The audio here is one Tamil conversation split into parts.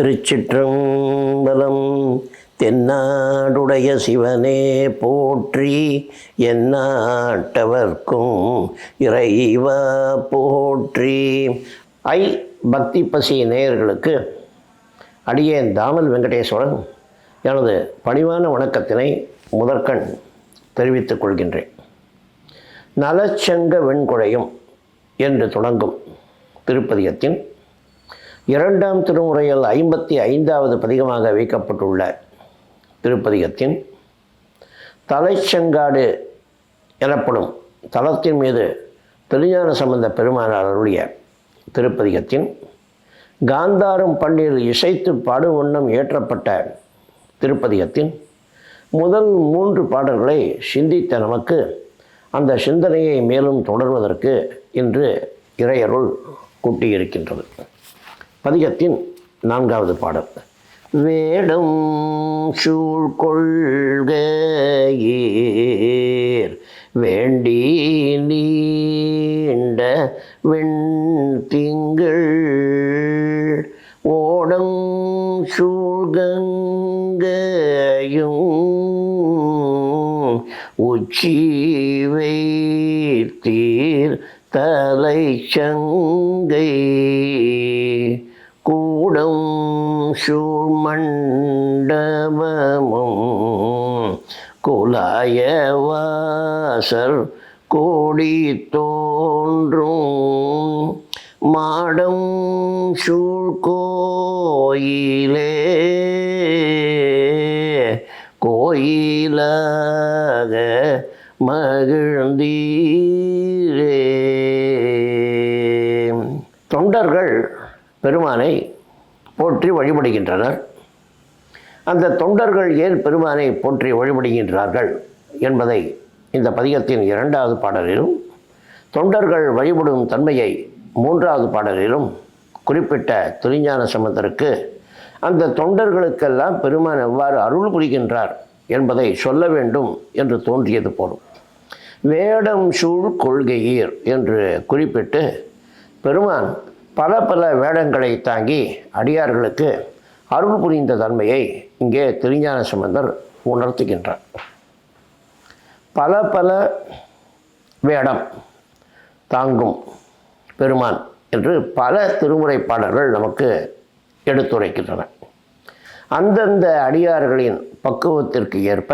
திருச்சிற்றம்பலம் தென்னாடுடைய சிவனே போற்றி என்னாட்டவர்க்கும் இறைவா போற்றி. ஐ பக்தி பசி நேயர்களுக்கு அடியேன் தாமல் வெங்கடேஸ்வரன் எனது பணிவான வணக்கத்தினை முதற்கண் தெரிவித்துக் கொள்கின்றேன். நலச்சங்க வெண்குழையும் என்று தொடங்கும் திருப்பதியத்தின் இரண்டாம் திருமுறையில் ஐம்பத்தி ஐந்தாவது பதிகமாக வைக்கப்பட்டுள்ள திருப்பதிகத்தின் தலைச்செங்காடு எனப்படும் தலத்தின் மீது திருஞான சம்பந்த பெருமானார் திருப்பதிகத்தின் காந்தாரும் பள்ளியில் இசைத்து பாடும் வண்ணம் ஏற்றப்பட்ட திருப்பதிகத்தின் முதல் மூன்று பாடல்களை சிந்தித்த நமக்கு அந்த சிந்தனையை மேலும் தொடர்வதற்கு இன்று இறையருள் கூட்டியிருக்கின்றது. பதிகத்தின் நான்காவது பாடல். வேடம் சூழ்கொள்கையீர் வேண்டி நீண்ட வெண் திங்கள் ஓடம் சூழ்கங்கையும் உச்சி வைத்தீர் தலை சங்கை சூழ்மண்டபமும் குலாய வாசல் கோடி தோன்றும். மாடம் சூழ்கோயிலே கோயிலாக மகிழ்ந்தீரே. தொண்டர்கள் பெருமானை போற்றி வழிபடுகின்றனர். அந்த தொண்டர்கள் ஏன் பெருமானை போற்றி வழிபடுகின்றார்கள் என்பதை இந்த பதிகத்தின் இரண்டாவது பாடலிலும் தொண்டர்கள் வழிபடும் தன்மையை மூன்றாவது பாடலிலும் குறிப்பிட்ட துணிஞான சம்பந்தருக்கு அந்த தொண்டர்களுக்கெல்லாம் பெருமான் எவ்வாறு அருள் புரிகின்றார் என்பதை சொல்ல வேண்டும் என்று தோன்றியது போலும். வேடம் சூழ் கொள்கையீர் என்று குறிப்பிட்டு பெருமான் பல பல வேடங்களை தாங்கி அடியார்களுக்கு அருள் புரிந்த தன்மையை இங்கே திருஞான சம்பந்தர் உணர்த்துகின்றார். பல பல வேடம் தாங்கும் பெருமான் என்று பல திருமுறை பாடல்கள் நமக்கு எடுத்துரைக்கின்றன. அந்தந்த அடியார்களின் பக்குவத்திற்கு ஏற்ப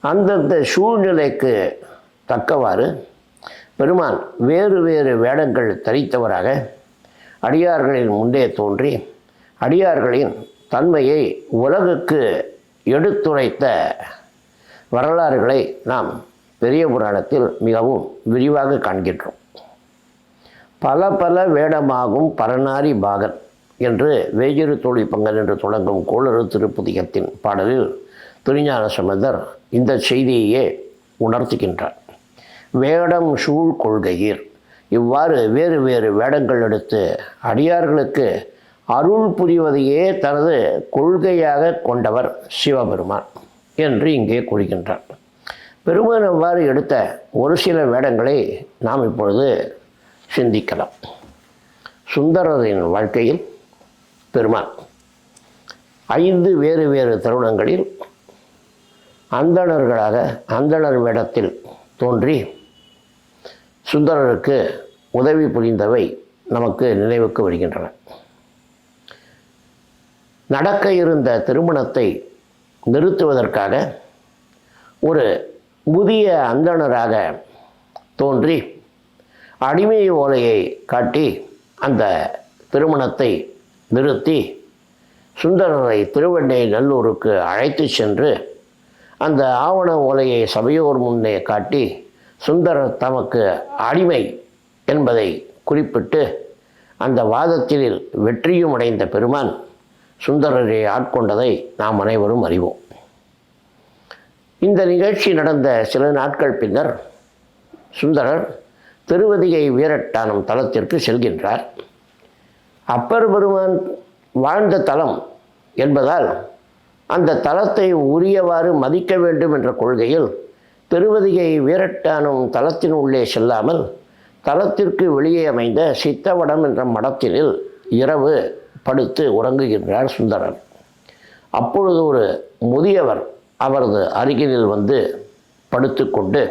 அந்தந்த சூழ்நிலைக்கு தக்கவாறு பெருமான் வேறு வேறு வேடங்கள் தரித்தவராக அடியார்களின் முன்னே தோன்றி அடியார்களின் தன்மையை உலகுக்கு எடுத்துரைத்த வரலாறுகளை நாம் பெரிய புராணத்தில் மிகவும் விரிவாக காண்கின்றோம். பல பல வேடமாகும் பரநாரி பாகன் என்று வேஜிரு தோழி பங்கன் என்று தொடங்கும் கோளறு திருப்பதிகத்தின் பாடலில் திருஞான சம்பந்தர் இந்த செய்தியையே உணர்த்துகின்றார். வேடம் சூழ் கொள்கையீர். இவ்வாறு வேறு வேறு வேடங்கள் எடுத்து அடியார்களுக்கு அருள் புரிவதையே தனது கொள்கையாக கொண்டவர் சிவபெருமான் என்று இங்கே கூறுகின்றார். பெருமான் அவ்வாறு எடுத்த ஒரு சில வேடங்களை நாம் இப்பொழுது சிந்திக்கலாம். சுந்தரரின் வாழ்க்கையில் பெருமான் ஐந்து வேறு வேறு தருணங்களில் அந்தணர்களாக அந்தணர் வேடத்தில் தோன்றி சுந்தரருக்கு உதவி புரிந்தவை நமக்கு நினைவுக்கு வருகின்றன. நடக்க இருந்த திருமணத்தை நிறுத்துவதற்காக ஒரு புதிய அந்தணராக தோன்றி அடிமை ஓலையை காட்டி அந்த திருமணத்தை நிறுத்தி சுந்தரரை திருவெண்ணை நல்லூருக்கு அழைத்து சென்று அந்த ஆவண ஓலையை சபையோர் முன்னே காட்டி சுந்தரர் தமக்கு அடிமை என்பதை குறிப்பிட்டு அந்த வாதத்தில் வெற்றியும் அடைந்த பெருமான் சுந்தரரை ஆட்கொண்டதை நாம் அனைவரும் அறிவோம். இந்த நிகழ்ச்சி நடந்த சில நாட்கள் பின்னர் சுந்தரர் திருவதிகை வீரட்டானம் தலத்திற்கு செல்கின்றார். அப்பர் பெருமான் வாழ்ந்த தலம் என்பதால் அந்த தலத்தை உரியவாறு மதிக்க வேண்டும் என்ற கொள்கையில் திருவதிகை வீரட்டானும் தலத்தின் உள்ளே செல்லாமல் தலத்திற்கு வெளியே அமைந்த சித்தவடம் என்ற மடத்தினில் இரவு படுத்து உறங்குகின்றார் சுந்தரர். அப்பொழுது ஒரு முதியவர் அவரது அருகினில் வந்து படுத்துக்கொண்டு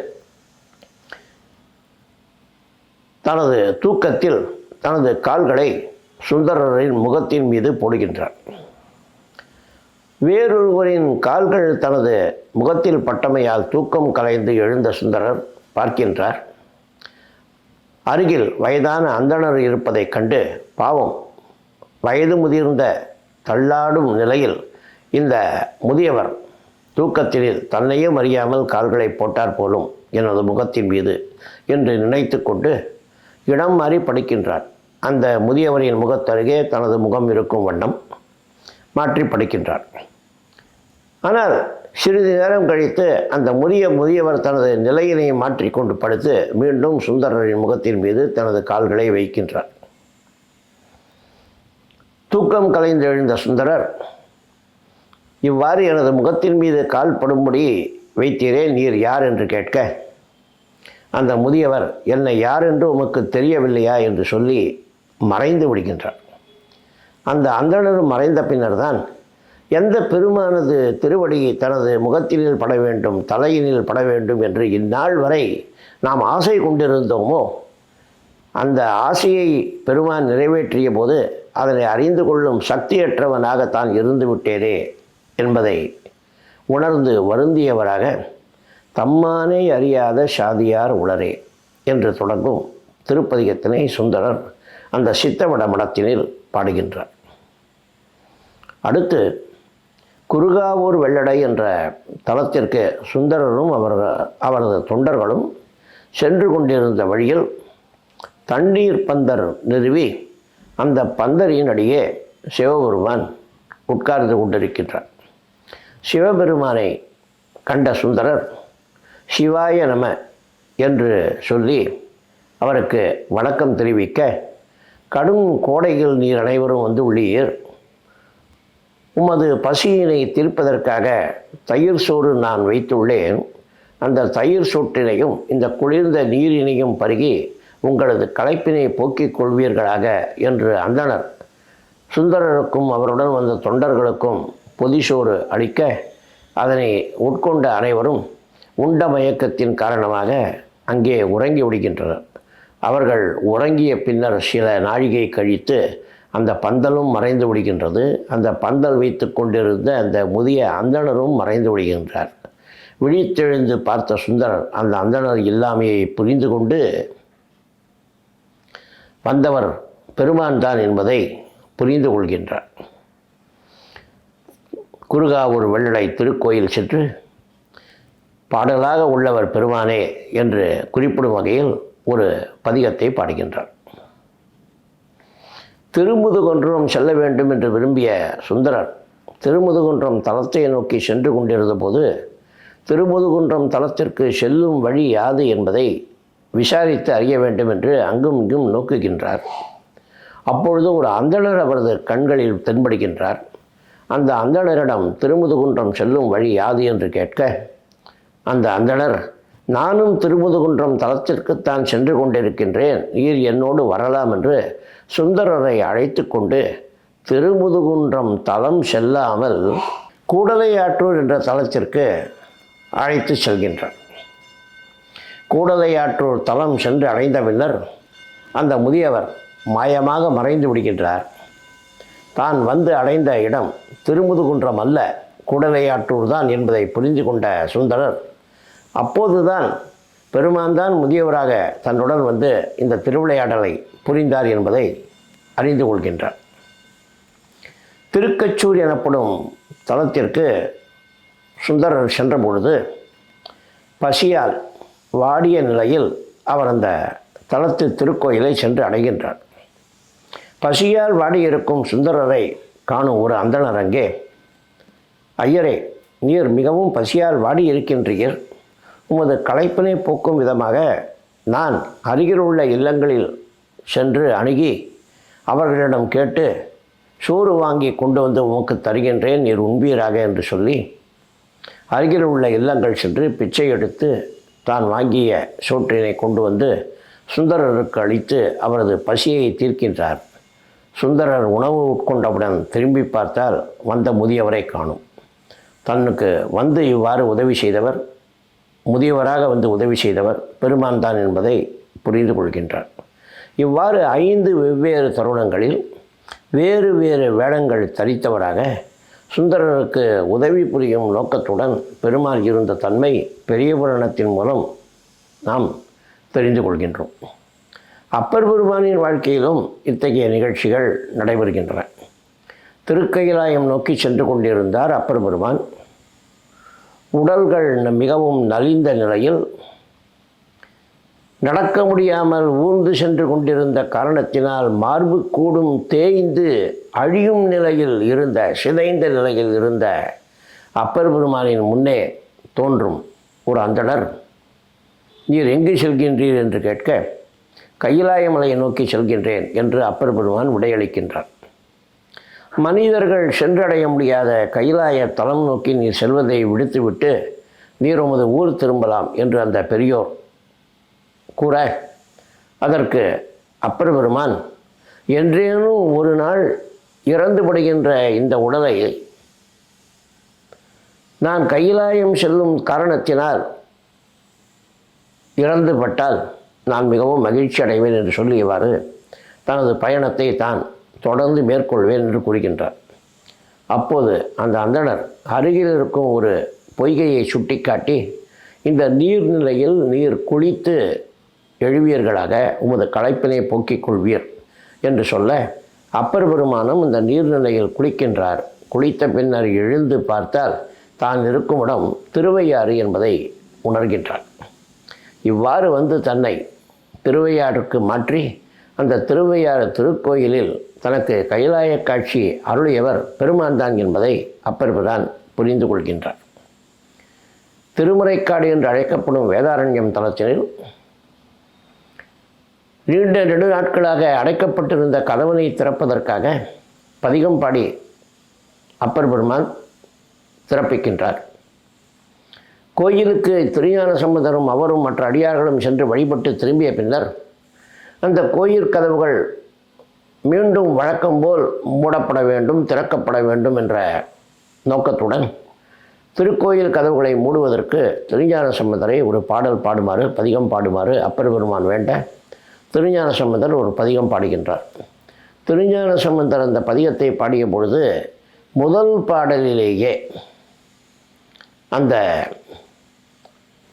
தனது தூக்கத்தில் தனது கால்களை சுந்தரரின் முகத்தின் மீது போடுகின்றார். வேறொருவரின் கால்கள் தனது முகத்தில் பட்டமையால் தூக்கம் கலைந்து எழுந்த சுந்தரர் பார்க்கின்றார். அருகில் வயதான அந்தணர் இருப்பதைக் கண்டு பாவம். வயது முதிர்ந்த தள்ளாடும் நிலையில் இந்த முதியவர் தூக்கத்தில் தன்னையும் அறியாமல் கால்களை போட்டார் போலும் எனது முகத்தின் மீது என்று நினைத்து கொண்டு இடம் மாறி படிக்கின்றார். அந்த முதியவரின் முகத்தருகே தனது முகம் இருக்கும் வண்ணம் மாற்றி படிக்கின்றார். ஆனால் சிறிது நேரம் கழித்து அந்த முதிய முதியவர் தனது நிலையினை மாற்றிக்கொண்டு படுத்து மீண்டும் சுந்தரரின் முகத்தின் மீது தனது கால்களை வைக்கின்றார். தூக்கம் கலைந்து எழுந்த சுந்தரர் இவ்வாறு எனது முகத்தின் மீது கால் படும்படி வைத்தீரே நீர் யார் என்று கேட்க அந்த முதியவர் என்னை யார் என்று உமக்கு தெரியவில்லையா? என்று சொல்லி மறைந்து விடுகின்றார். அந்த அந்தணர் மறைந்த பின்னர் தான் எந்த பெருமானது திருவடி தனது முகத்தினில் பட வேண்டும் தலையினில் பட வேண்டும் என்று இந்நாள் வரை நாம் ஆசை கொண்டிருந்தோமோ? அந்த ஆசையை பெருமான் நிறைவேற்றிய போது அதனை அறிந்து கொள்ளும் சக்தியற்றவனாக தான் இருந்துவிட்டேனே என்பதை உணர்ந்து வருந்தியவராக தம்மானே அறியாத சாதியார் உளரே என்று தொடங்கும் திருப்பதிகத்தினை சுந்தரர் அந்த சித்தவட மடத்தினில் பாடுகின்றார். அடுத்து குருகாவூர் வெள்ளடை என்ற தலத்திற்கு சுந்தரரும் அவர் அவரது தொண்டர்களும் சென்று கொண்டிருந்த வழியில் தண்ணீர் பந்தர் நிறுவி அந்த பந்தரின் அடியே சிவபெருமான் உட்கார்ந்து கொண்டிருக்கின்றார். சிவபெருமானை கண்ட சுந்தரர் சிவாய நம என்று சொல்லி அவருக்கு வணக்கம் தெரிவிக்க கடும் கோடையில் நீர் அனைவரும் வந்து உள்ளீர். உமது பசியினை தீர்ப்பதற்காக தயிர் சோறு நான் வைத்துள்ளேன். அந்த தயிர் சோற்றினையும் இந்த குளிர்ந்த நீரினையும் பருகி உங்களது களைப்பினை போக்கிக் கொள்வீர்களாக என்று அந்தனர் சுந்தரருக்கும் அவருடன் வந்த தொண்டர்களுக்கும் பொதிசோறு அளிக்க அதனை உட்கொண்ட அனைவரும் உண்ட மயக்கத்தின் காரணமாக அங்கே உறங்கி விடுகின்றனர். அவர்கள் உறங்கிய பின்னர் சில நாழிகை கழித்து அந்த பந்தலும் மறைந்து விடுகின்றது. அந்த பந்தல் வைத்து கொண்டிருந்த அந்த முதிய அந்தணரும் மறைந்து விடுகின்றார். விழித்தெழுந்து பார்த்த சுந்தரர் அந்த அந்தணர் இல்லாமையை புரிந்து கொண்டு வந்தவர் பெருமான் தான் என்பதை புரிந்து கொள்கின்றார். குருகாவூர் வெள்ளடை திருக்கோயில் சென்று பாடலாக உள்ளவர் பெருமானே என்று குறிப்பிடும் வகையில் ஒரு பதிகத்தை பாடுகின்றார். திருமுதுகுன்றம் செல்ல வேண்டும் என்று விரும்பிய சுந்தரர் திருமுதுகுன்றம் தளத்தை நோக்கி சென்று கொண்டிருந்த போது திருமுதுகுன்றம் தளத்திற்கு செல்லும் வழி யாது என்பதை விசாரித்து அறிய வேண்டும் என்று அங்கும் இங்கும் நோக்குகின்றார். அப்பொழுது ஒரு அந்தணர் அவரது கண்களில் தென்படுகின்றார். அந்த அந்தணரிடம் திருமுதுகுன்றம் செல்லும் வழி யாது என்று கேட்க அந்த அந்தணர் நானும் திருமுதுகுன்றம் தலத்திற்குத்தான் சென்று கொண்டிருக்கின்றேன் நீர் என்னோடு வரலாம் என்று சுந்தரரை அழைத்து கொண்டு திருமுதுகுன்றம் தலம் செல்லாமல் கூடலையாற்றூர் என்ற தலத்திற்கு அழைத்து செல்கின்றார். கூடலையாற்றூர் தலம் சென்று அடைந்த பின்னர் அந்த முதியவர் மாயமாக மறைந்து விடுகின்றார். தான் வந்து அடைந்த இடம் திருமுதுகுன்றம் அல்ல கூடலையாற்றூர் தான் என்பதை புரிந்து கொண்ட சுந்தரர் அப்போதுதான் பெருமான் தான் முதியவராக தன்னுடன் வந்து இந்த திருவிளையாடலை புரிந்தார் என்பதை அறிந்து கொள்கின்றார். திருக்கச்சூர் எனப்படும் தலத்திற்கு சுந்தரர் சென்றபொழுது பசியால் வாடிய நிலையில் அவர் அந்த தளத்து திருக்கோயிலை சென்று அடைகின்றார். பசியால் வாடியிருக்கும் சுந்தரரை காணும் ஒரு அந்தணர் அங்கே ஐயரே நீர் மிகவும் பசியால் வாடி இருக்கின்றீர் உமது களைப்பினை போக்கும் விதமாக நான் அருகில் உள்ள இல்லங்களில் சென்று அணுகி அவர்களிடம் கேட்டு சோறு வாங்கி கொண்டு வந்து உமக்கு தருகின்றேன் நீர் உண்பீராக என்று சொல்லி அருகில் உள்ள இல்லங்கள் சென்று பிச்சை எடுத்து தான் வாங்கிய சோற்றினை கொண்டு வந்து சுந்தரருக்கு அளித்து அவரது பசியை தீர்க்கின்றார். சுந்தரர் உணவு உட்கொண்டவுடன் திரும்பி பார்த்தால் வந்த முதியவரை காணும். தன்னுக்கு வந்து இவ்வாறு உதவி செய்தவர் முதியவராக வந்து உதவி செய்தவர் பெருமான் தான் என்பதை புரிந்து கொள்கின்றார். இவ்வாறு ஐந்து வெவ்வேறு தருணங்களில் வேறு வேறு வேடங்கள் தரித்தவராக சுந்தரருக்கு உதவி புரியும் நோக்கத்துடன் பெருமாள் இருந்த தன்மை பெரிய புராணத்தின் மூலம் நாம் தெரிந்து கொள்கின்றோம். அப்பர் பெருமானின் வாழ்க்கையிலும் இத்தகைய நிகழ்ச்சிகள் நடைபெறுகின்றன. திருக்கயிலாயம் நோக்கி சென்று கொண்டிருந்தார் அப்பர் பெருமான். உடல்கள் மிகவும் நலிந்த நிலையில் நடக்க முடியாமல் ஊர்ந்து சென்று கொண்டிருந்த காரணத்தினால் மார்பு கூடும் தேய்ந்து அழியும் நிலையில் இருந்த சிதைந்த நிலையில் இருந்த அப்பர் பெருமானின் முன்னே தோன்றும் ஒரு அந்தடர் நீர் எங்கு செல்கின்றீர்? என்று கேட்க கையிலாயமலையை நோக்கி செல்கின்றேன் என்று அப்பர் பெருமான் விடையளிக்கின்றார். மனிதர்கள் சென்றடைய முடியாத கைலாய தலம் நோக்கி நீர் செல்வதை விடுத்துவிட்டு நீர் உமது ஊர் திரும்பலாம் என்று அந்த பெரியோர் கூற அதற்கு அப்பர் பெருமான் என்றேனும் ஒரு நாள் இறந்து படுகின்ற இந்த உடலை நான் கைலாயம் செல்லும் காரணத்தினால் இறந்துபட்டால் நான் மிகவும் மகிழ்ச்சி அடைவேன் என்று சொல்லியவாறு தனது பயணத்தை தான் தொடர்ந்து மேற்கொள்வேன் என்று கூறுகின்றார். அப்போது அந்த அந்தணர் அருகில் இருக்கும் ஒரு பொய்கையை சுட்டிக்காட்டி இந்த நீர்நிலையில் நீர் குளித்து எழுவியர்களாக உமது களைப்பினை போக்கிக் கொள்வீர் என்று சொல்ல அப்பர் பெருமானும் இந்த நீர்நிலையில் குளிக்கின்றார். குளித்த பின்னர் எழுந்து பார்த்தால் தான் இருக்கும் இடம் திருவையாறு என்பதை உணர்கின்றார் இவ்வாறு வந்து தன்னை திருவையாறுக்கு மாற்றி அந்த திருவையாறு திருக்கோயிலில் தனக்கு கைலாய காட்சி அருளியவர் பெருமான்தான் என்பதை அப்பர்பிரான் புரிந்து கொள்கின்றார். திருமுறைக்காடு என்று அழைக்கப்படும் வேதாரண்யம் தலத்தினில் நீண்ட நெடு நாட்களாக அடைக்கப்பட்டிருந்த கதவனை திறப்பதற்காக பதிகம் பாடி அப்பர் பெருமான் திறப்பிக்கின்றார். கோயிலுக்கு திருஞான சம்பந்தரும் அவரும் மற்ற அடியார்களும் சென்று வழிபட்டு திரும்பிய பின்னர் அந்த கோயில் கதவுகள் மீண்டும் வழக்கம் போல் மூடப்பட வேண்டும் திறக்கப்பட வேண்டும் என்ற நோக்கத்துடன் திருக்கோயில் கதவுகளை மூடுவதற்கு திருஞான சம்பந்தரை ஒரு பாடல் பாடுமாறு பதிகம் பாடுமாறு அப்பர் பெருமான் வேண்ட திருஞான சம்பந்தர் ஒரு பதிகம் பாடுகின்றார். திருஞான சம்பந்தர் அந்த பதிகத்தை பாடிய பொழுது முதல் பாடலிலேயே அந்த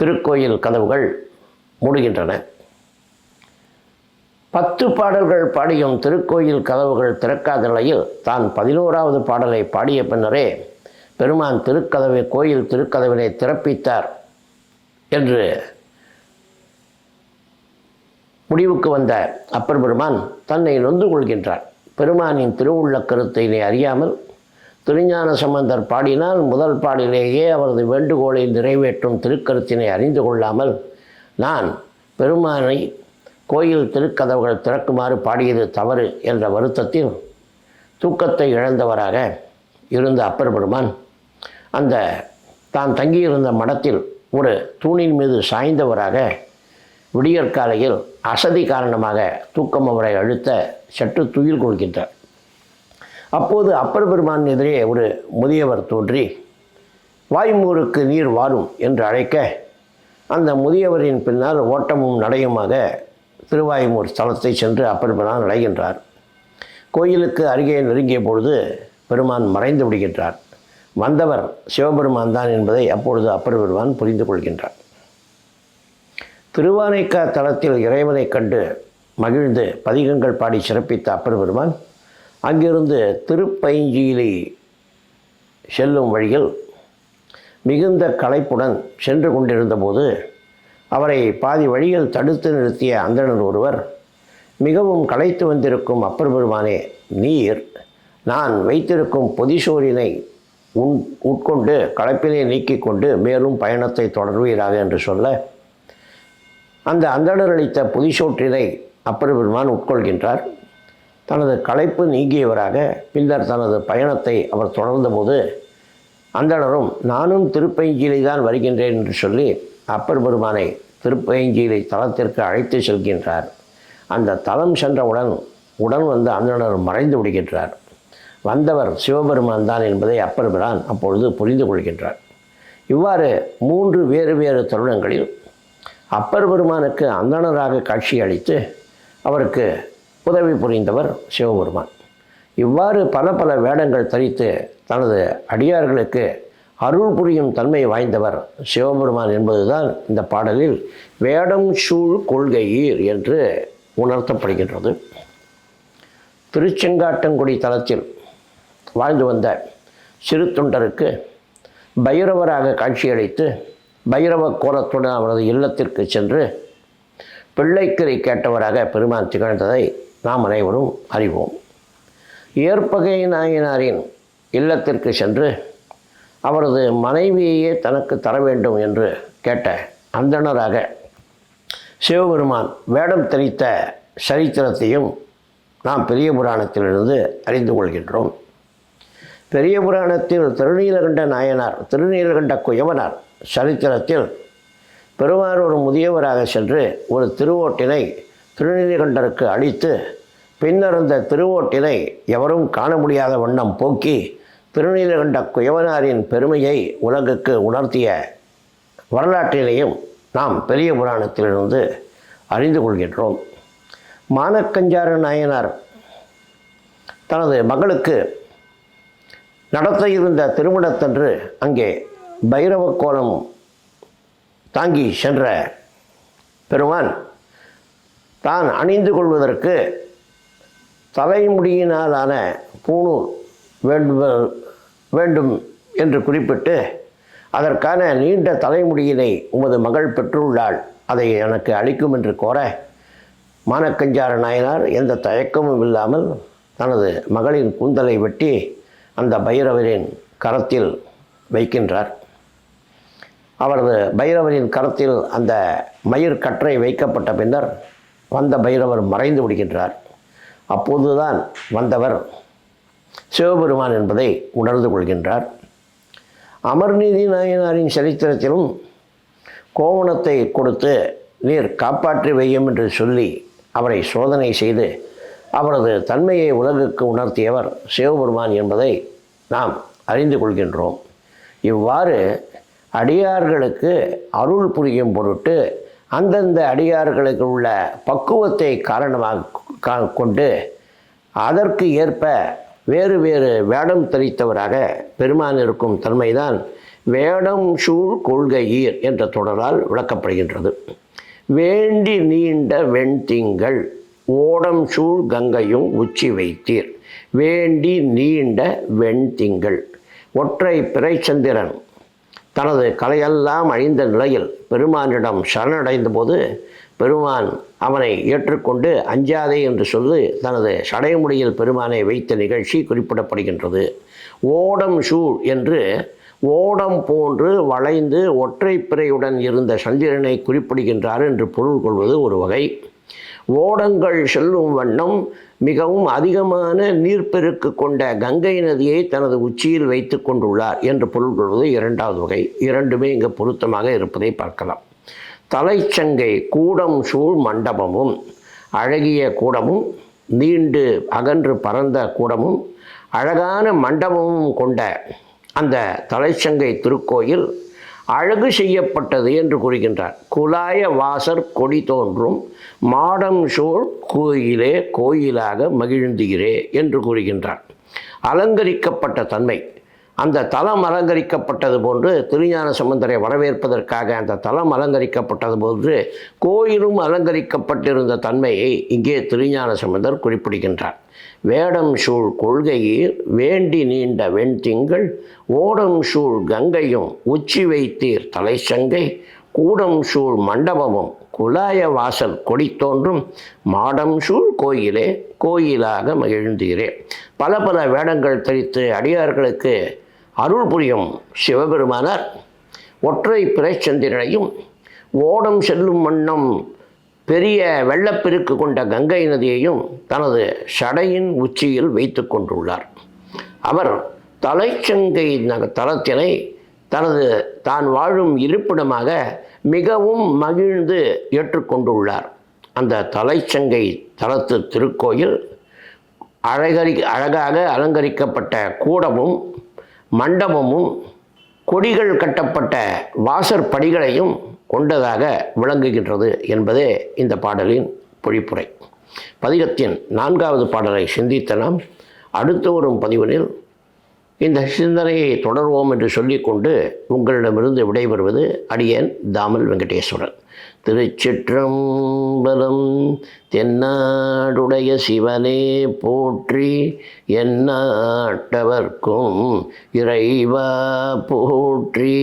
திருக்கோயில் கதவுகள் மூடுகின்றன. பத்து பாடல்கள் பாடியும் திருக்கோயில் கதவுகள் திறக்காத நிலையில் தான் பதினோராவது பாடலை பாடிய பின்னரே பெருமான் திருக்கதவை கோயில் திருக்கதவினை திறப்பித்தார் என்று முடிவுக்கு வந்த அப்பர் பெருமான் தன்னை நொந்து கொள்கின்றார். பெருமானின் திருவுள்ள கருத்தினை அறியாமல் திருஞான சம்பந்தர் பாடினால் முதல் பாடிலேயே அவரது வேண்டுகோளை நிறைவேற்றும் திருக்கருத்தினை அறிந்து கொள்ளாமல் நான் பெருமானை கோயில் திருக்கதவுகள் திறக்குமாறு பாடியது தவறு என்ற வருத்தத்தில் தூக்கத்தை இழந்தவராக இருந்த அப்பர் பெருமான் அந்த தான் தங்கியிருந்த மடத்தில் ஒரு தூணின் மீது சாய்ந்தவராக விடியற்காலையில் அசதி காரணமாக தூக்கம் அவரை அழுத்த சற்று துயில் கொடுக்கின்றார் அப்போது அப்பர் பெருமான் எதிரே ஒரு முதியவர் தோன்றி வாய்மூருக்கு நீர் வாரும் என்று அழைக்க அந்த முதியவரின் பின்னால் ஓட்டமும் நடையுமாக திருவாயுமூர் ஸ்தலத்தை சென்று அப்பர் பெருமான் அடைகின்றார் கோயிலுக்கு அருகே நெருங்கிய பொழுது பெருமான் மறைந்து விடுகின்றார். வந்தவர் சிவபெருமான் தான் என்பதை அப்பொழுது அப்பர் பெருமான் புரிந்து கொள்கின்றார். திருவானைக்கா தலத்தில் இறைவனைக் கண்டு மகிழ்ந்து பதிகங்கள் பாடி சிறப்பித்த அப்பர் பெருமான் அங்கிருந்து திருப்பைஞ்சியிலை செல்லும் வழியில் மிகுந்த களைப்புடன் சென்று கொண்டிருந்தபோது அவரை பாதி வழியில் தடுத்து நிறுத்திய அந்தணர் ஒருவர் மிகவும் களைத்து வந்திருக்கும் அப்பர் பெருமானே நீர் நான் வைத்திருக்கும் பொதிசோரினை உன் உட்கொண்டு களைப்பினை நீக்கிக் கொண்டு மேலும் பயணத்தை தொடர்வீராக என்று சொல்ல அந்த அந்தணர் அளித்த புதிசோற்றினை அப்பர் பெருமான் உட்கொள்கின்றார். தனது களைப்பு நீங்கியவராக பின்னர் தனது பயணத்தை அவர் தொடர்ந்தபோது அந்தணரும் நானும் திருப்பைஞ்சியிலை தான் வருகின்றேன் என்று சொல்லி அப்பர் பெருமானை திருப்பைஞ்சியிலை தளத்திற்கு அழைத்து செல்கின்றார். அந்த தலம் சென்றவுடன் உடன் வந்து அந்தணர் மறைந்து விடுகின்றார். வந்தவர் சிவபெருமான் தான் என்பதை அப்பர் பிரான் அப்பொழுது புரிந்து கொள்கின்றார். இவ்வாறு மூன்று வேறு வேறு தருணங்களில் அப்பர் பெருமானுக்கு அந்தணராக காட்சி அளித்து அவருக்கு உதவி புரிந்தவர் சிவபெருமான். இவ்வாறு பல பல வேடங்கள் தரித்து தனது அடியார்களுக்கு அருள் புரியும் தன்மை வாய்ந்தவர் சிவபெருமான் என்பதுதான் இந்த பாடலில் வேடம் சூழ் கொள்கையீர் என்று உணர்த்தப்படுகின்றது. திருச்செங்காட்டங்குடி தலத்தில் வாழ்ந்து வந்த சிறு தொண்டருக்கு பைரவராக காட்சியளித்து பைரவ கோலத்துடன் அவரது இல்லத்திற்கு சென்று பிள்ளைக்கரை கேட்டவராக பெருமான் திகழ்ந்ததை நாம் அனைவரும் அறிவோம். ஏற்பகை நாயனாரின் இல்லத்திற்கு சென்று அவரது மனைவியையே தனக்கு தர வேண்டும் என்று கேட்ட அந்தணராக சிவபெருமான் வேடம் தெரித்த சரித்திரத்தையும் நாம் பெரிய புராணத்திலிருந்து அறிந்து கொள்கின்றோம். பெரிய புராணத்தில் திருநீலகண்ட நாயனார் திருநீலகண்ட குயவனார் சரித்திரத்தில் பெருமாள் ஒரு முதியவராக சென்று ஒரு திருவோட்டினை திருநீதிகண்டருக்கு அளித்து பின்னர் அந்த திருவோட்டினை எவரும் காண முடியாத வண்ணம் போக்கி திருநீலகண்ட குயவனாரின் பெருமையை உலகுக்கு உணர்த்திய வரலாற்றினையும் நாம் பெரிய புராணத்திலிருந்து அறிந்து கொள்கின்றோம். மானக்கஞ்சார நாயனார் தனது மகளுக்கு நடத்த இருந்த திருமணத்தன்று அங்கே பைரவ கோலம் தாங்கி சென்ற பெருமான் தான் அணிந்து கொள்வதற்கு தலைமுடியினாலான பூணூல் வேண்டும் வேண்டும் என்று குறிப்பிட்டு அதற்கான நீண்ட தலைமுடியினை உமது மகள் பெற்றுள்ளாள். அதை எனக்கு அளிக்கும் என்று கோர மானக்கஞ்சார நாயனார் எந்த தயக்கமும் இல்லாமல் தனது மகளின் கூந்தலை வெட்டி அந்த பைரவரின் கரத்தில் வைக்கின்றார். அவரது பைரவரின் கரத்தில் அந்த மயிர் கற்றை வைக்கப்பட்ட பின்னர் வந்த பைரவர் மறைந்து விடுகின்றார். அப்போதுதான் வந்தவர் சிவபெருமான் என்பதை உணர்ந்து கொள்கின்றார். அமர்நீதி நாயனாரின் சரித்திரத்திலும் கோவணத்தை கொடுத்து நீர் காப்பாற்றி வையும் என்று சொல்லி அவரை சோதனை செய்து அவரது தன்மையை உலகுக்கு உணர்த்தியவர் சிவபெருமான் என்பதை நாம் அறிந்து கொள்கின்றோம். இவ்வாறு அடியார்களுக்கு அருள் புரியும் பொருட்டு அந்தந்த அடியார்களுக்கு உள்ள பக்குவத்தை காரணமாக கொண்டு அதற்கு ஏற்ப வேறு வேறு வேடம் தரித்தவராக பெருமான் இருக்கும் தன்மைதான் வேடம் சூழ் கொள்கையீர் என்ற தொடரால் விளக்கப்படுகின்றது. வேண்டி நீண்ட வெண்திங்கள் ஓடம் சூழ் கங்கையும் உச்சி வைத்தீர். வேண்டி நீண்ட வெண்திங்கள் ஒற்றை பிறைச்சந்திரன் தனது கலையெல்லாம் அழிந்த நிலையில் பெருமானிடம் சரணடைந்த போது பெருமான் அவனை ஏற்றுக்கொண்டு அஞ்சாதே என்று சொல்லி தனது சடைமுடியில் பெருமானை வைத்த நிகழ்ச்சி குறிப்பிடப்படுகின்றது. ஓடம் சூழ் என்று ஓடம் போன்று வளைந்து ஒற்றை பிறையுடன் இருந்த சந்திரனை குறிப்பிடுகின்றார் என்று பொருள் கொள்வது ஒரு வகை. ஓடங்கள் செல்லும் வண்ணம் மிகவும் அதிகமான நீர்ப்பெருக்கு கொண்ட கங்கை நதியை தனது உச்சியில் வைத்து கொண்டுள்ளார் என்று பொருள் கொள்வது இரண்டாவது வகை. இரண்டுமே இங்கு பொருத்தமாக இருப்பதை பார்க்கலாம். தலைச்சங்கை கூடம் சூழ் மண்டபமும் அழகிய கூடமும் நீண்டு அகன்று பறந்த கூடமும் அழகான மண்டபமும் கொண்ட அந்த தலைச்சங்கை திருக்கோயில் அழகு செய்யப்பட்டது என்று கூறுகின்றார். குலாய வாசர் கொடி தோன்றும் மாடம் சோழ் கோயிலே கோயிலாக மகிழ்ந்துகிறே என்று கூறுகின்றார் அலங்கரிக்கப்பட்ட தன்மை. அந்த தலம் அலங்கரிக்கப்பட்டது போன்று திருஞான சம்பந்தரை வரவேற்பதற்காக அந்த தலம் அலங்கரிக்கப்பட்டது போன்று கோயிலும் அலங்கரிக்கப்பட்டிருந்த தன்மையை இங்கே திருஞான சம்பந்தர் குறிப்பிடுகின்றார். வேடம் சூழ் கொள்கையில் வேண்டி நீண்ட வெண்திங்கள் ஓடம் சூழ் கங்கையும் உச்சி வைத்தீர் தலைச்சங்கை கூடம் சூழ் மண்டபமும் குலாய வாசல் கொடி தோன்றும் மாடம் சூழ் கோயிலே கோயிலாக மகிழ்ந்தீரே. பல பல வேடங்கள் தெரித்து அடியார்களுக்கு அருள் புரியும் சிவபெருமானார். ஒற்றை பிறைச்சந்திரனையும் ஓடம் செல்லும் வண்ணம் பெரிய வெள்ளப்பெருக்கு கொண்ட கங்கை நதியையும் தனது சடையின் உச்சியில் வைத்து கொண்டுள்ளார். அவர் தலைச்சங்கை நக தனது தான் வாழும் இருப்பிடமாக மிகவும் மகிழ்ந்து ஏற்றுக்கொண்டுள்ளார். அந்த தலைச்சங்கை தலத்து திருக்கோயில் அழகரி அழகாக அலங்கரிக்கப்பட்ட கூடமும் மண்டபமும் கொடிகள் கட்டப்பட்ட வாசற்படிகளையும் கொண்டதாக விளங்குகின்றது என்பதே இந்த பாடலின் பொழிப்புரை. பதிகத்தின் நான்காவது பாடலை சிந்தித்த நாம் அடுத்து வரும் பதிவினில் இந்த சிந்தனையை தொடர்வோம் என்று சொல்லிக்கொண்டு உங்களிடமிருந்து விடைபெறுவது அடியேன் தாமல் வெங்கடேஸ்வரன் திருச்சிற்றம்பலம் தென்னாடுடைய சிவனே போற்றி என்னாட்டவர்க்கும் இறைவா போற்றி.